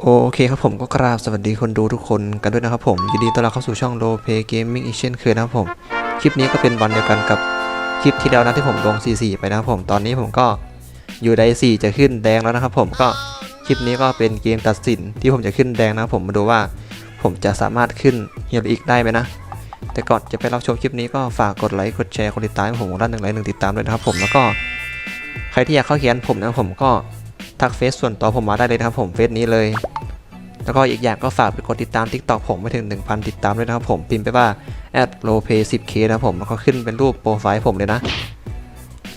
โอเคครับผมก็กราบสวัสดีคนดูทุกคนกันด้วยนะครับผม ยินดีต้อนรับเข้าสู่ช่องโ p เพเกมมิ่งอีกเช่นเคยนะครับผม คลิปนี้ก็เป็นวันเดียวกันกับคลิปที่แล้วนะที่ผมลง 44 ไปนะครับผมตอนนี้ผมก็อยู่ได4จะขึ้นแดงแล้วนะครับผมก็คลิปนี้ก็เป็นเกมตัดสินที่ผมจะขึ้นแดงนะครับผมมาดูว่าผมจะสามารถขึ้นเฮียร์อีกได้ไหมนะ แต่ก่อนจะไปรับชมคลิปนี้ก็ฝากกดไลค์กดแชร์กดติดตามผมด้านหนึ่งไลค์หนึ่งติดตามด้วยนะครับผมแล้วก็ใครที่อยากเข้าเขียนผมนะผมก็ ทักเฟซส่วนตัวผมมาได้เลยนะครับผมเฟซนี้เลย แล้วก็อีกอย่างก็ฝากไปกดติดตาม TikTok ผมไปถึง 1,000 ติดตามด้วยนะครับผมพิมพ์ไปว่า l o p a y 10k นะครับผมแล้วก็ขึ้นเป็นรูปโปรไฟล์ผมเลยนะ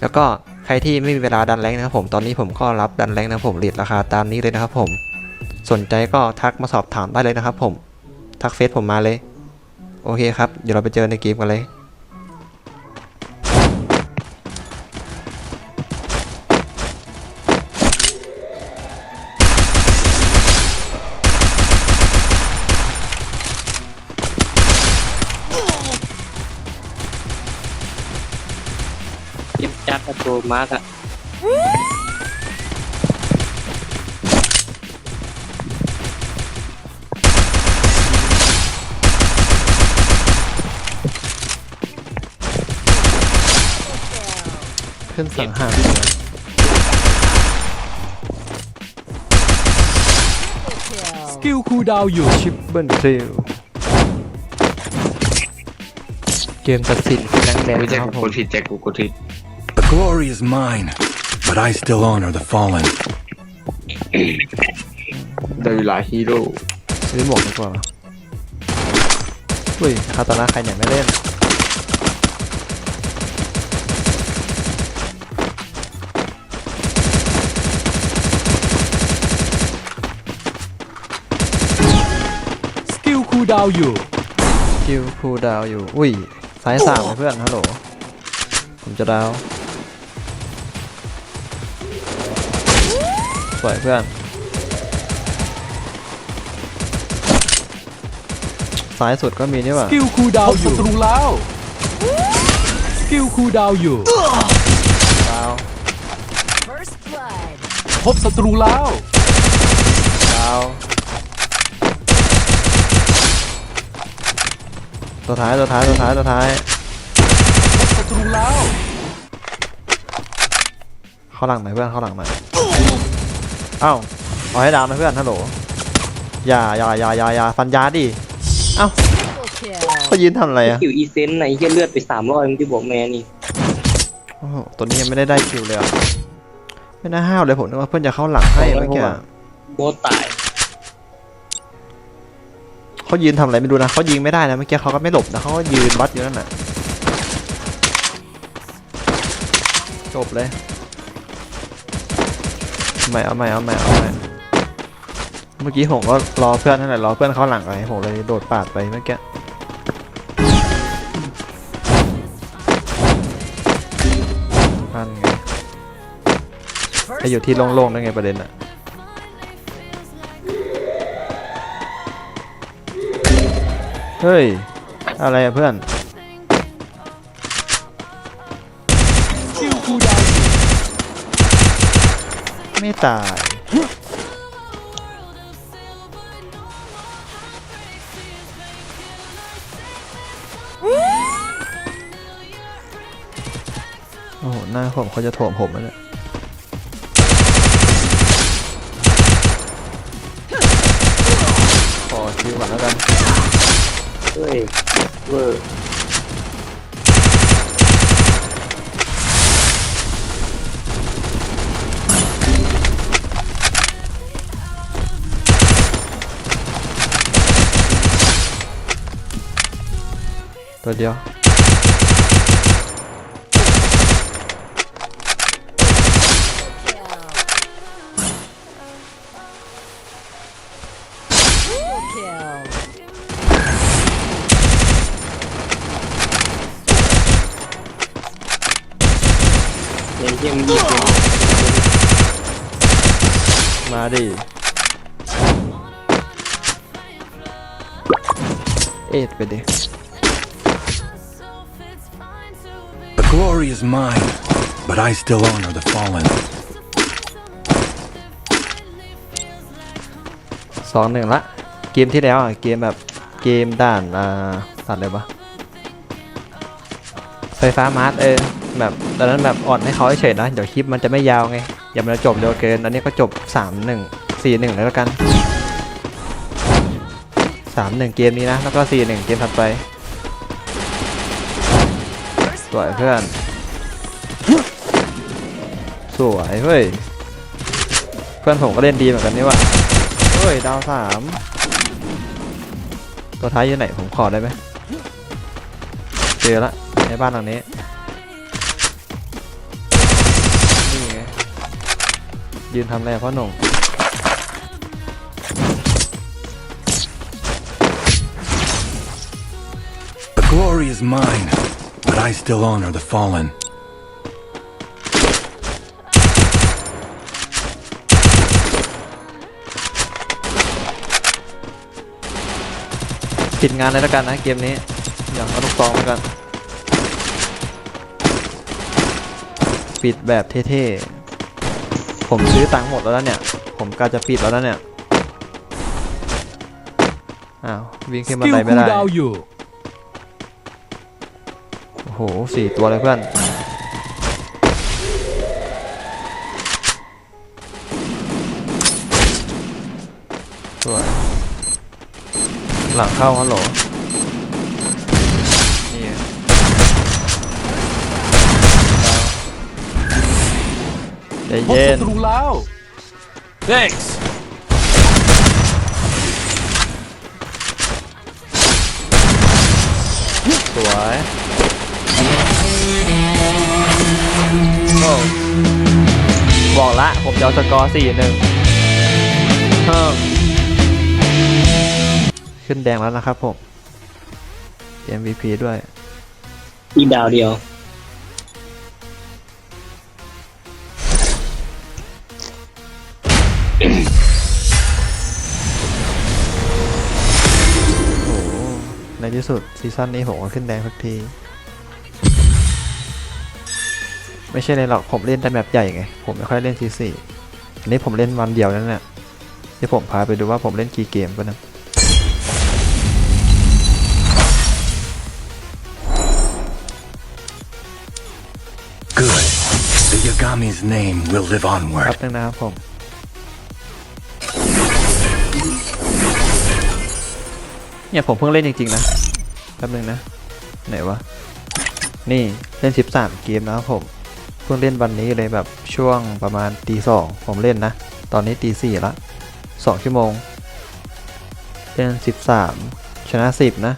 แล้วก็ใครที่ไม่มีเวลาดันแรงนะครับผมตอนนี้ผมก็รับดันแรงนะครับผมเรีดราคาตามนี้เลยนะครับผม สนใจก็ทักมาสอบถามได้เลยนะครับผมทักเฟซผมมาเลย โอเคครับ เดี๋ยวเราไปเจอในเกมกันเลย จัดประตูมาร์กอะขึ้นสังหารสกิลคูลดาวน์อยู่ชิปเบิลคิลเกมตัดสินแรงแดงไม่ใช่ครับผกูมผิดแจ็คกูกูผิด The glory is mine, but I still honor the fallen. ได้เวลาฮีโร่ซื้อหมวกดีกว่าอุ้ยคาตานะใครเนี่ยไม่เล่น สกิลคูลดาวน์อยู่ คิวคูลดาวน์อยู่ อุ้ยซ้ายสามเลยเพื่อนฮัลโหล ผมจะดาวส วยเพื่อนซ้ายสุดก็มีนี่หสว่ากิลคูลดาวน์อยู่ศัตรูแล้วสกิลคูลดาวน์อยู่ดาว First blood. พบศัตรูแล้วดาวตัวท้ายตัวท้ายตัวท้ายตัวท้ายพบศัตรูแล้วเข้าหลังหน่อยเพื่อนเข้าหลังหน่ อยเอ้าเอาให้ดาวนะเพื่อนฮัลโหลอย่าอย่าอย่าอย่าอย่าฟันยาดิเอ้า Triple kill. เขายืนทำอะไรอะคิวอีเซนไหนเฮียเลือดไปสามร้อยมึงที่บอกแม่นี่โอ้โหตัวนี้ยังไม่ได้ได้คิวเลยอะไม่น่าห้าวเลยผมนึกว่าเพื่อนจะเข้าหลังให้เมื่อกี้อะโบทตายเขายืนทำอะไรไม่รู้นะเขายิงไม่ได้นะเมื่อกี้เขาก็ไม่หลบนะเขาก็ยืนวัดอยู่นั่นน่ะจบเลยเอา ใหม่เอาใหม่เอาใหม่เอาใหม่เมื่อกี้ผมก็รอเพื่อนนั่นแหละรอเพื่อนเข้าหลังไปผมเลยโดดปาดไปเมื่อกี้นั่นไงไปอยู่ที่โล่งๆได้ไงประเด็นอะเฮ้ย อะไรอะเพื่อน ไม่ตาย โอ้โห หน้าผมเขาจะโถมผมแล้วเนี่ยขอคิวก่อนแล้วกัน เฮ้ยเวอร์ ตัวเดียว Triple glory is mine, but I still honor the fallen. สองหนึ่งละ เกมที่แล้วอะ เกมแบบเกมด่านอ่าด่านอะไรวะไฟฟ้ามาร์ทเออแบบตอนนั้นแบบอ่อนให้เขาเฉยๆนะเดี๋ยวคลิปมันจะไม่ยาวไงอย่ามันจะจบเร็วเกินอันนี้ก็จบ 3 1 4 1แล้วกัน3 1 เกมนี้นะ แล้วก็ 4 1 เกมถัดไปสวยเพื่อน สวยเฮ้ย เพื่อนผมก็เล่นดีเหมือนกันนี่ว่ะเฮ้ย ดาวสามตัวท้ายอยู่ไหน ผมขอได้ไหมเจอละในบ้านหลังนี้ นี่ไง ยืนทำอะไรพ่อหนุ่ม ปิดงานเลยแล้วกันนะเกมนี้ อย่างเอาลูกซองไปกัน ปิดแบบเท่ๆ ผมซื้อตังค์หมดแล้วนะเนี่ย ผมกาจะปิดแล้วนะเนี่ย อ้าว วิ่งสขึ้นบันกิลไดไม่คูลได้ดาวน์อยู่โอ้โหสี่ตัวเลยเพื่อน หลังเข้าฮัลโหลนี่ไงใจพบเย็ศัน ตรูแล้ว thanks สวยโอ้บอกละ ผมจะเอาสกอร์สี่หนึ่งเพิ่ม ขึ้นแดงแล้วนะครับผม MVP ด้วยอีกดาวเดียว โอ้โหในที่สุดซีซั่นนี้ผมก็ขึ้นแดงสักที ไม่ใช่เลยหรอกผมเล่นแต่แมปใหญ่ไง ผมไม่ค่อยเล่นซีซีอันนี้ผมเล่นวันเดียวนั่นแหละที่ผมพาไปดูว่าผมเล่นกี่เกมก็นะ The Yagami's name will live onward. บนึงนะครับผมเนี่ยผมเพิ่งเล่นจริงๆนะแป๊บนึงนะ ไหนวะ นี่เล่น 13 เกมนะครับผม เพิ่งเล่นวันนี้เลยแบบช่วงประมาณตีสองผมเล่นนะ ตอนนี้ตีสี่ละสองชั่วโมง เล่น 13 ชนะ 10 นะ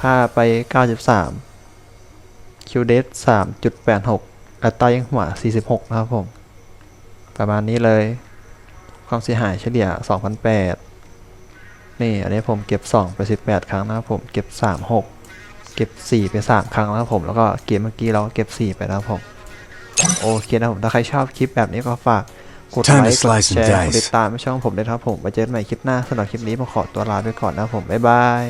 ค่าไป 93 คิวเดส3.86 อัตรายังหัว 46 นะครับผม ประมาณนี้เลย ความเสียหายเฉลี่ย 2,008นี่ อันนี้ผมเก็บ 2 ไป 18 ครั้งนะครับผม เก็บ 36 เก็บ 4 ไป 3 ครั้งนะครับผม แล้วก็เกมเมื่อกี้เราก็เก็บ 4 ไปนะครับผม โอเคนะครับผม ถ้าใครชอบคลิปแบบนี้ก็ฝากกด Time ไล to ค์ กด slice แช and ร์ กด dice ติดตามช่องผมด้วยนะครับผม ไปเจอกันใหม่คลิปหน้าสำหรับคลิปนี้ผมขอตัวลาไปก่อนนะครับผม บ๊ายบาย